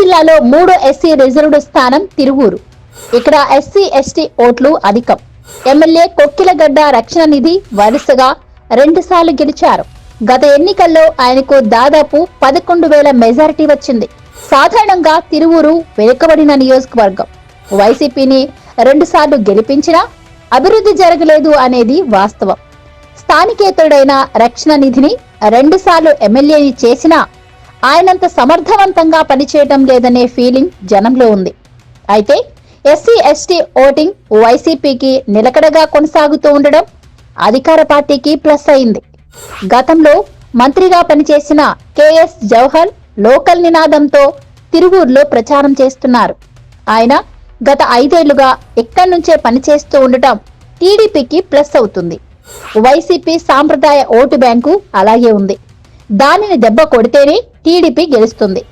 జిల్లాలో మూడో SC reserved స్థానం తిరువూరు. ఇక్కడ ఎస్సీ ఎస్టీ ఓట్లు అధికం. ఎమ్మెల్యే కొక్కిలగడ్డ రక్షణ నిధి వరుసగా రెండుసార్లు గెలిచారు. గత ఎన్నికల్లో ఆయనకు దాదాపు పదకొండు వేల మెజారిటీ వచ్చింది. సాధారణంగా తిరువూరు వెనుకబడిన నియోజకవర్గం. వైసీపీని రెండుసార్లు గెలిపించినా అభివృద్ధి జరగలేదు అనేది వాస్తవం. స్థానికేతరుడైన రక్షణ నిధిని రెండుసార్లు ఎమ్మెల్యేని చేసినా ఆయనంత సమర్థవంతంగా పనిచేయటం లేదనే ఫీలింగ్ జనంలో ఉంది. అయితే ఎస్సీ ఎస్టీ ఓటింగ్ వైసీపీకి నిలకడగా కొనసాగుతూ ఉండడం అధికార పార్టీకి ప్లస్ అయింది. గతంలో మంత్రిగా పనిచేసిన కెఎస్ జవహర్ లోకల్ నినాదంతో తిరువూరులో ప్రచారం చేస్తున్నారు. ఆయన గత ఐదేళ్ళుగా ఇక్కడి నుంచే పనిచేస్తూ ఉండటం టీడీపీకి ప్లస్ అవుతుంది. వైసీపీ సాంప్రదాయ ఓటు బ్యాంకు అలాగే ఉంది. దానిని దెబ్బ కొడితేనే టీడీపీ గెలుస్తుంది.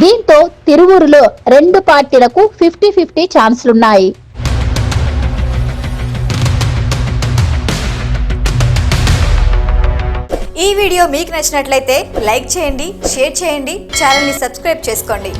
దీంతో తిరువూరులో రెండు పార్టీలకు ఫిఫ్టీ ఫిఫ్టీ ఛాన్స్లున్నాయి. ఈ వీడియో మీకు నచ్చినట్లయితే లైక్ చేయండి షేర్ చేయండి ఛానల్ని సబ్స్క్రైబ్ చేసుకోండి.